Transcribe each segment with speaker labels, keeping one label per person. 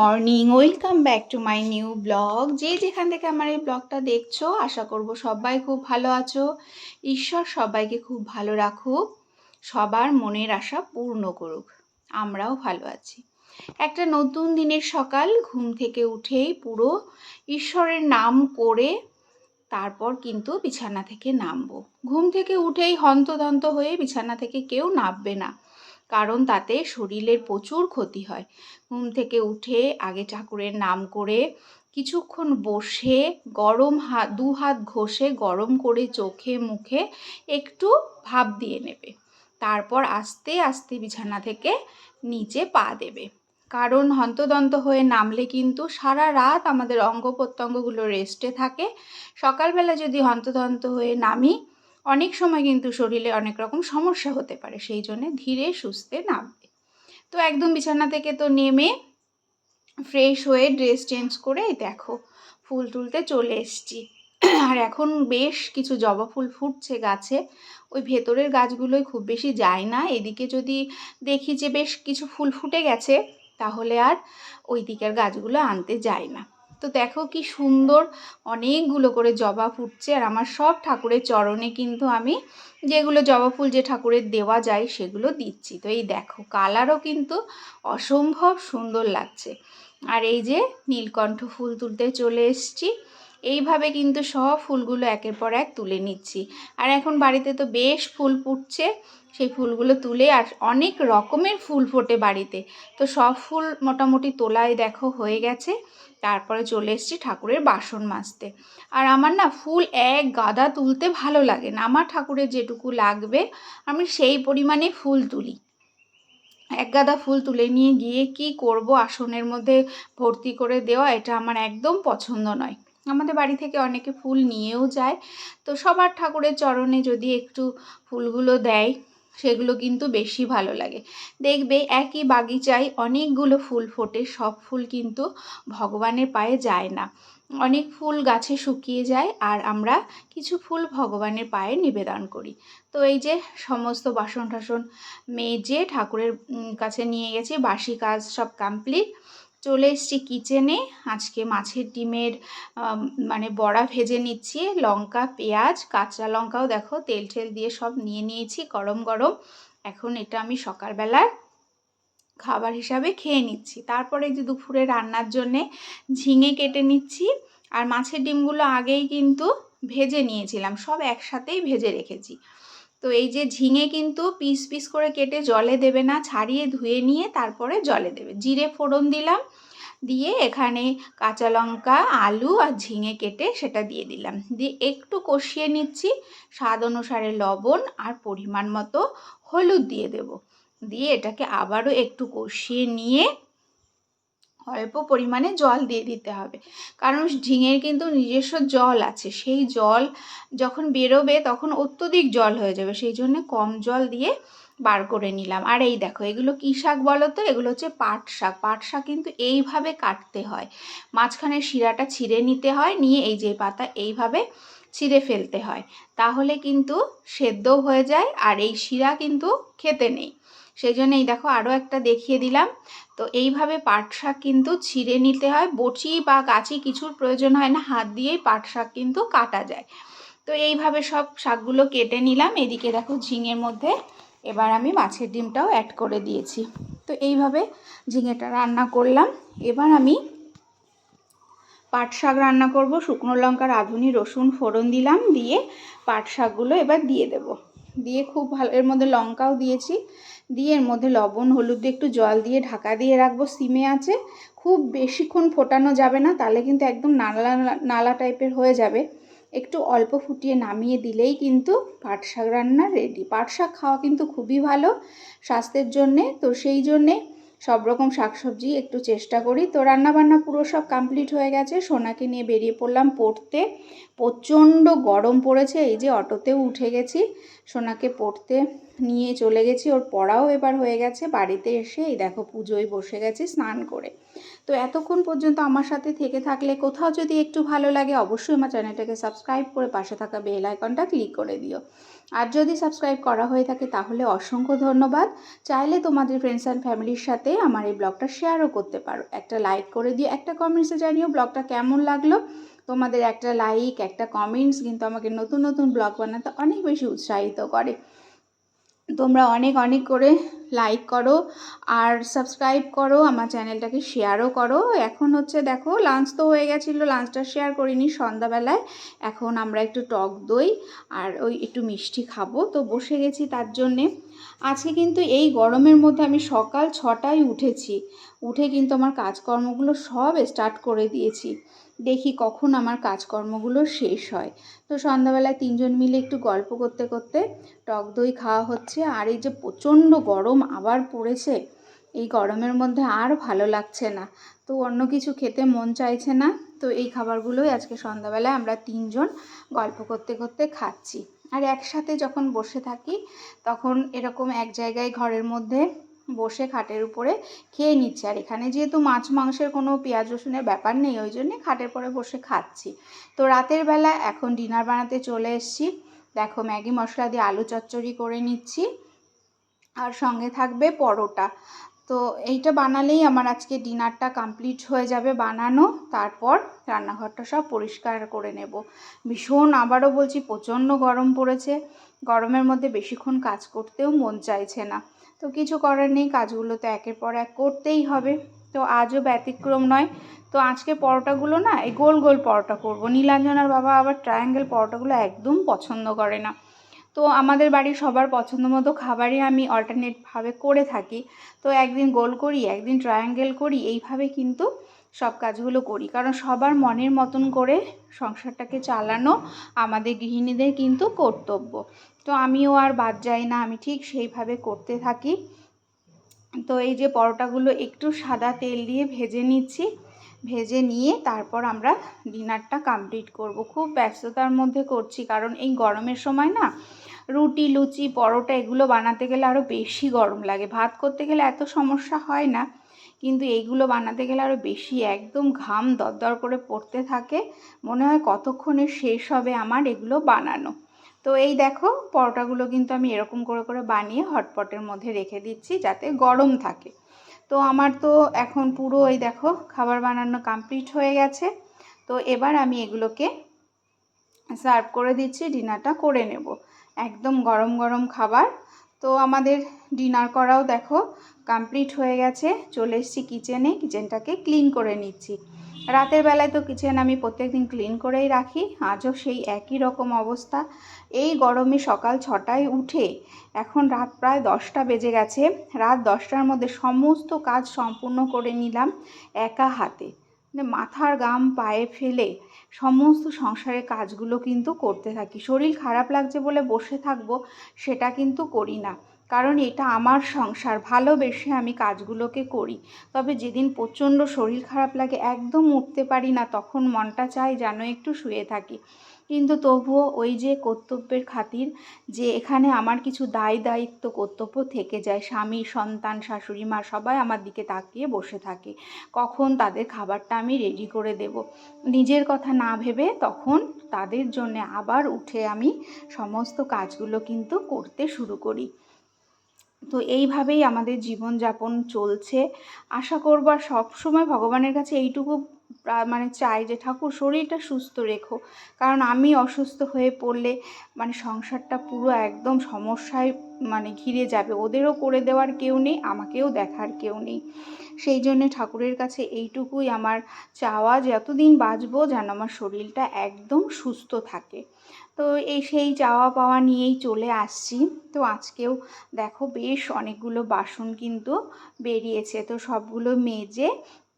Speaker 1: Morning welcome back to my new blog যে যেখান থেকে আমার এই ব্লগটা দেখছ, আশা করব সবাই খুব ভালো আছো। ঈশ্বর সবাইকে খুব ভালো রাখুক, সবার মনের আশা পূর্ণ করুক। আমরাও ভালো আছি। একটা নতুন দিনের সকাল, ঘুম থেকে উঠেই পুরো ঈশ্বরের নাম করে তারপর কিন্তু বিছানা থেকে নামবো। ঘুম থেকে উঠেই হন্তদন্ত হয়ে বিছানা থেকে কেউ নামবে না। কারণ তাতে শরীরের প্রচুর ক্ষতি হয়। ঘুম থেকে উঠে আগে ঠাকুরের নাম করে কিছুক্ষণ বসে গরম হাত, দু হাত ঘষে গরম করে চোখে, মুখে একটু ভাপ দিয়ে নেবে। তারপর আস্তে আস্তে বিছানা থেকে নিচে পা দেবে। কারণ হন্তদন্ত হয়ে নামলে কিন্তু সারা রাত আমাদের অঙ্গ প্রত্যঙ্গগুলো রেস্টে থাকে। সকালবেলা যদি হন্তদন্ত হয়ে নামি অনেক সময় কিন্তু শরীরে অনেক রকম সমস্যা হতে পারে, সেই জন্যে ধীরে সুস্থে নামবে। তো একদম বিছানা থেকে তো নেমে ফ্রেশ হয়ে ড্রেস চেঞ্জ করে দেখো ফুল তুলতে চলে এসছি। আর এখন বেশ কিছু জবা ফুল ফুটছে গাছে, ওই ভেতরের গাছগুলোই খুব বেশি যায় না। এদিকে যদি দেখি যে বেশ কিছু ফুল ফুটে গেছে, তাহলে আর ওই দিকের গাছগুলো আনতে যায় না। তো দেখো কি সুন্দর অনেকগুলো করে জবা ফুটছে আর আমার সব ঠাকুরের চরণে কিন্তু আমি যেগুলো জবা ফুল যে ঠাকুরের দেওয়া যায় সেগুলো দিচ্ছি। তো এই দেখো কালারও কিন্তু অসম্ভব সুন্দর লাগছে। আর এই যে নীলকণ্ঠ ফুল তুলতে চলে এসছি। এইভাবে কিন্তু সব ফুলগুলো একের পর এক তুলে নিচ্ছি। আর এখন বাড়িতে তো বেশ ফুল ফুটছে, সেই ফুলগুলো তুলে আর অনেক রকমের ফুল ফোটে বাড়িতে। তো সব ফুল মোটামুটি তোলায় দেখো হয়ে গেছে, তারপরে চলে এসেছি ঠাকুরের বাসন মাজতে। আর আমার না ফুল এক গাদা তুলতে ভালো লাগে না, আমার ঠাকুরের যেটুকু লাগবে আমি সেই পরিমাণে ফুল তুলি। এক গাদা ফুল তুলে নিয়ে গিয়ে কি করব আসনের মধ্যে ভর্তি করে দেওয়া এটা আমার একদম পছন্দ নয়। আমাদের বাড়ি থেকে অনেকে ফুল নিয়েও যায়। তো সবার ঠাকুরের চরণে যদি একটু ফুলগুলো দেয়, সেগুলো কিন্তু বেশি ভালো লাগে। দেখবে একই বাগিচায় অনেকগুলো ফুল ফোটে, সব ফুল কিন্তু ভগবানের পায়ে যায় না। অনেক ফুল গাছে শুকিয়ে যায় আর আমরা কিছু ফুল ভগবানের পায়ে নিবেদন করি। তো এই যে সমস্ত বাসন টাসন মেজে ঠাকুরের কাছে নিয়ে গেছি, বাসি কাজ সব কমপ্লিট চলে এসছি কিচেনে আজকে মাছের ডিমের মানে বড়া ভেজে নিচ্ছি। লঙ্কা, পেঁয়াজ, কাঁচা লঙ্কাও দেখো, তেল ঠেল দিয়ে সব নিয়ে নিয়েছি গরম গরম। এখন এটা আমি সকালবেলার খাবার হিসাবে খেয়ে নিচ্ছি। তারপরে যে দুপুরে রান্নার জন্যে ঝিঙে কেটে নিচ্ছি। আর মাছের ডিমগুলো আগেই কিন্তু ভেজে নিয়েছিলাম, সব একসাথেই ভেজে রেখেছি। তো এই যে ঝিঙে কিন্তু পিস পিস করে কেটে জলে দেবে না, ছাড়িয়ে ধুয়ে নিয়ে তারপরে জলে দেবে। জিরে ফোড়ন দিলাম, দিয়ে এখানে কাঁচা লঙ্কা, আলু আর ঝিঙে কেটে সেটা দিয়ে দিলাম। দিয়ে একটু কষিয়ে নিচ্ছি, স্বাদ অনুসারে লবণ আর পরিমাণ মতো হলুদ দিয়ে দেব। দিয়ে এটাকে আবারও একটু কষিয়ে নিয়ে অল্প পরিমাণে জল দিয়ে দিতে হবে। কারণ ঝিঙের কিন্তু নিজস্ব জল আছে। সেই জল যখন বেরোবে তখন অত্যধিক জল হয়ে যাবে। সেই জন্য কম জল দিয়ে বার করে নিলাম। আর এই দেখো, এগুলো কী শাক বলো তো? এগুলো হচ্ছে পাট শাক। পাট শাক কিন্তু এইভাবে কাটতে হয়। মাঝখানে শিরাটা ছিঁড়ে নিতে হয়। নিয়ে এই যে পাতা এইভাবে ছিঁড়ে ফেলতে হয়। তাহলে কিন্তু সেদ্ধও হয়ে যায় আর এই শিরা কিন্তু খেতে নেই। সেই জন্য এই দেখো আরও একটা দেখিয়ে দিলাম। তো এইভাবে পাট শাক কিন্তু ছিঁড়ে নিতে হয়। বটি বা কাঁচি কিছুর প্রয়োজন হয় না, হাত দিয়েই পাট শাক কিন্তু কাটা যায়। তো এইভাবে সব শাকগুলো কেটে নিলাম। এদিকে দেখো ঝিঙের মধ্যে এবার আমি মাছের ডিমটাও অ্যাড করে দিয়েছি। তো এইভাবে ঝিঙেটা রান্না করলাম। এবার আমি পাট শাক রান্না করব। শুকনো লঙ্কা, রাঁধুনি, রসুন, ফোড়ন দিলাম। দিয়ে পাট শাকগুলো এবার দিয়ে দেব। দিয়ে খুব ভালো, এর মধ্যে লঙ্কাও দিয়েছি। দিয়ে এর মধ্যে লবণ, হলুদ একটু জল দিয়ে ঢাকা দিয়ে রাখব। সিমে আছে। খুব বেশিক্ষণ ফোটানো যাবে না, তাহলে কিন্তু একদম নালা নালা টাইপের হয়ে যাবে। একটু অল্প ফুটিয়ে নামিয়ে দিলেই কিন্তু পাট শাক রান্না রেডি পাট শাক খাওয়া কিন্তু খুবই ভালো স্বাস্থ্যের জন্যে। তো সেই জন্যে সব রকম শাকসবজি একটু চেষ্টা করি। তো রান্নাবান্না পুরো সব কমপ্লিট হয়ে গেছে। সোনাকে নিয়ে বেরিয়ে পড়লাম পড়তে। প্রচণ্ড গরম পড়েছে, এই যে অটোতেও উঠে গেছি সোনাকে পড়তে। নিয়ে চলে গেছি, ওর পড়াও এবার হয়ে গেছে, বাড়িতে এসে এই দেখো পুজোয় বসে গেছি স্নান করে। তো এতক্ষণ পর্যন্ত আমার সাথে থেকে থাকলে কোথাও যদি একটু ভালো লাগে অবশ্যই আমার চ্যানেলটাকে সাবস্ক্রাইব করে পাশে থাকা বেল আইকনটা ক্লিক করে দিও। আর যদি সাবস্ক্রাইব করা হয়ে থাকে তাহলে অসংখ্য ধন্যবাদ। চাইলে তোমাদের ফ্রেন্ডস অ্যান্ড ফ্যামিলির সাথে আমার এই ব্লগটা শেয়ারও করতে পারো। একটা লাইক করে দিও, একটা কমেন্টসে জানিও ব্লগটা কেমন লাগল। তোমাদের একটা লাইক একটা কমেন্টস কিন্তু আমাকে নতুন নতুন ব্লগ বানাতে অনেক বেশি উৎসাহিত করে। তোমরা অনেক অনেক করে লাইক করো আর সাবস্ক্রাইব করো, আমার চ্যানেলটাকে শেয়ারও করো। এখন হচ্ছে দেখো লাঞ্চ তো হয়ে গেছিল লাঞ্চটা শেয়ার করিনি সন্ধ্যাবেলায়। এখন আমরা একটু টক দই আর ওই একটু মিষ্টি খাব। তো বসে গেছি তার জন্যে। আজকে কিন্তু এই গরমের মধ্যে আমি সকাল ছটায় উঠেছি। উঠে কিন্তু আমার কাজকর্মগুলো সব স্টার্ট করে দিয়েছি। দেখি কখন আমার কাজকর্মগুলো শেষ হয়। তো সন্ধ্যাবেলায় তিনজন মিলে একটু গল্প করতে করতে টক দই খাওয়া হচ্ছে। আর এই যে প্রচণ্ড গরম আবার পড়েছে, এই গরমের মধ্যে আর ভালো লাগছে না। তো অন্য কিছু খেতে মন চাইছে না। তো এই খাবারগুলোই আজকে সন্ধ্যাবেলায় আমরা তিনজন গল্প করতে করতে খাচ্ছি। আর একসাথে যখন বসে থাকি, তখন এরকম এক জায়গায় ঘরের মধ্যে বসে খাটের উপরে খেয়ে নিচ্ছি। আর এখানে যেহেতু মাছ, মাংসের কোনো পেঁয়াজ, রসুনের ব্যাপার নেই, ওই জন্যে খাটের পরে বসে খাচ্ছি। তো রাতের বেলা এখন ডিনার বানাতে চলে এসেছি। দেখো ম্যাগি মশলা দিয়ে আলু চচ্চড়ি করে নিচ্ছি। আর সঙ্গে থাকবে পরোটা। তো এইটা বানালেই আমার আজকে ডিনারটা কমপ্লিট হয়ে যাবে বানানো। তারপর রান্নাঘরটা সব পরিষ্কার করে নেব। ভীষণ, আবারও বলছি, প্রচণ্ড গরম পড়েছে। গরমের মধ্যে বেশিক্ষণ কাজ করতেও মন চাইছে না। তো কিছু করার নেই, কাজগুলো তো একের পর এক করতেই হবে। তো আজও ব্যতিক্রম নয়। তো আজকে পরোটাগুলো না, এই গোল গোল পরোটা করব। নীলাঞ্জনার বাবা আবার ট্রায়াঙ্গেল পরোটাগুলো একদম পছন্দ করে না। তো আমাদের বাড়ির সবার পছন্দ মতো খাবারই আমি অল্টারনেটভাবে করে থাকি। তো একদিন গোল করি, একদিন ট্রায়াঙ্গেল করি, এইভাবে কিন্তু সব কাজগুলো করি। কারণ সবার মনের মতন করে সংসারটাকে চালানো আমাদের গৃহিণীদের কিন্তু কর্তব্য। তো আমিও আর বাদ যাই না, আমি ঠিক সেইভাবে করতে থাকি। তো এই যে পরোটাগুলো একটু সাদা তেল দিয়ে ভেজে নিচ্ছি, ভেজে নিয়ে তারপর আমরা ডিনারটা কমপ্লিট করব। খুব ব্যস্ততার মধ্যে করছি, কারণ এই গরমের সময় না রুটি, লুচি, পরোটা এগুলো বানাতে গেলে আরও বেশি গরম লাগে। ভাত করতে গেলে এত সমস্যা হয় না, কিন্তু এইগুলো বানাতে গেলে আরও বেশি একদম ঘাম দরদর করে পড়তে থাকে। মনে হয় কতক্ষণে শেষ হবে আমার এগুলো বানানো। তো এই দেখো, পরোটাগুলো কিন্তু আমি এরকম করে করে বানিয়ে হটপটের মধ্যে রেখে দিচ্ছি যাতে গরম থাকে। তো আমার তো এখন পুরো এই দেখো, খাবার বানানো কমপ্লিট হয়ে গেছে। তো এবার আমি এগুলোকে সার্ভ করে দিচ্ছি, ডিনারটা করে নেব। একদম গরম গরম খাবার। তো আমাদের ডিনার করাও দেখো কমপ্লিট হয়ে গেছে। চলে এসেছি কিচেনে কিচেনটাকে ক্লিন করে নিচ্ছি। রাতের বেলায় তো কিচেন আমি প্রত্যেকদিন ক্লিন করেই রাখি, আজও সেই একই রকম অবস্থা। এই গরমে সকাল ছটায় উঠে এখন রাত প্রায় দশটা বেজে গেছে, রাত দশটার মধ্যে সমস্ত কাজ সম্পূর্ণ করে নিলাম একা হাতে। মানে মাথার গাম পায়ে ফেলে সমস্ত সংসারের কাজগুলো কিন্তু করতে থাকি। শরীর খারাপ লাগছে বলে বসে থাকব সেটা কিন্তু করি না। কারণ এটা আমার সংসার, ভালোবেসে আমি কাজগুলোকে করি। তবে যেদিন প্রচণ্ড শরীর খারাপ লাগে, একদম উঠতে পারি না, তখন মনটা চায় যেন একটু শুয়ে থাকি। কিন্তু তবুও ওই যে কর্তব্যের খাতির, যে এখানে আমার কিছু দায় দায়িত্ব, কর্তব্য থেকে যায়। স্বামী, সন্তান, শাশুড়ি, মা সবাই আমার দিকে তাকিয়ে বসে থাকে। কখন তাদের খাবারটা আমি রেডি করে দেব? নিজের কথা না ভেবে তখন তাদের জন্য আবার উঠে আমি সমস্ত কাজগুলো কিন্তু করতে শুরু করি। তো এইভাবেই আমাদের জীবনযাপন চলছে। আশা করব আর সবসময় ভগবানের কাছে এইটুকু মানে চাই যে ঠাকুর শরীরটা সুস্থ রেখো। কারণ আমি অসুস্থ হয়ে পড়লে মানে সংসারটা পুরো একদম সমস্যায় মানে ঘিরে যাবে। ওদেরও করে দেওয়ার কেউ নেই, আমাকেও দেখার কেউ নেই। সেই জন্যে ঠাকুরের কাছে এইটুকুই আমার চাওয়া যতদিন বাঁচবো যেন আমার শরীরটা একদম সুস্থ থাকে। তো এই সেই চাওয়া পাওয়া নিয়েই চলে আসছি। তো আজকেও দেখো বেশ অনেকগুলো বাসন কিন্তু বেরিয়েছে। তো সবগুলো মেজে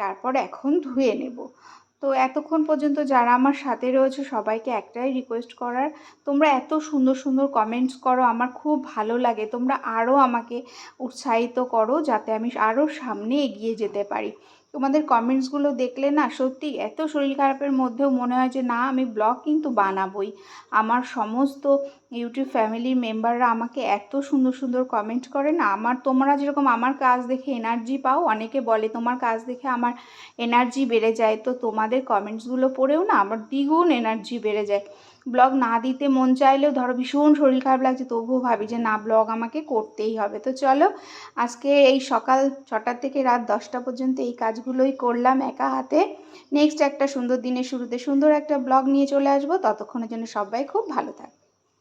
Speaker 1: তারপর এখন ধুয়ে নেব। তো এতক্ষণ পর্যন্ত যারা আমার সাথে রয়েছে সবাইকে একটাই রিকোয়েস্ট করার, তোমরা এত সুন্দর সুন্দর কমেন্টস করো, আমার খুব ভালো লাগে। তোমরা আরও আমাকে উৎসাহিত করো যাতে আমি আরও সামনে এগিয়ে যেতে পারি। তোমাদের কমেন্টসগুলো দেখলে না সত্যি এত শরীর খারাপের মধ্যেও মনে হয় যে, না, আমি ব্লগ কিন্তু বানাবই। আমার সমস্ত ইউটিউব ফ্যামিলির মেম্বাররা আমাকে এত সুন্দর সুন্দর কমেন্ট করে না? আমার তোমরা যেরকম আমার কাজ দেখে এনার্জি পাও, অনেকে বলে তোমার কাজ দেখে আমার এনার্জি বেড়ে যায়। তো তোমাদের কমেন্টসগুলো পড়েও না আমার দ্বিগুণ এনার্জি বেড়ে যায়। ব্লগ না দিতে মন চাইলেও ধরো ভীষণ শরীর খারাপ লাগছে, তবুও ভাবি যে না ব্লগ আমাকে করতেই হবে। তো চলো, আজকে এই সকাল ছটা থেকে রাত দশটা পর্যন্ত এই কাজগুলোই করলাম একা হাতে। নেক্সট একটা সুন্দর দিনের শুরুতে সুন্দর একটা ব্লগ নিয়ে চলে আসব। ততক্ষণের জন্য সবাই খুব ভালো থাকবে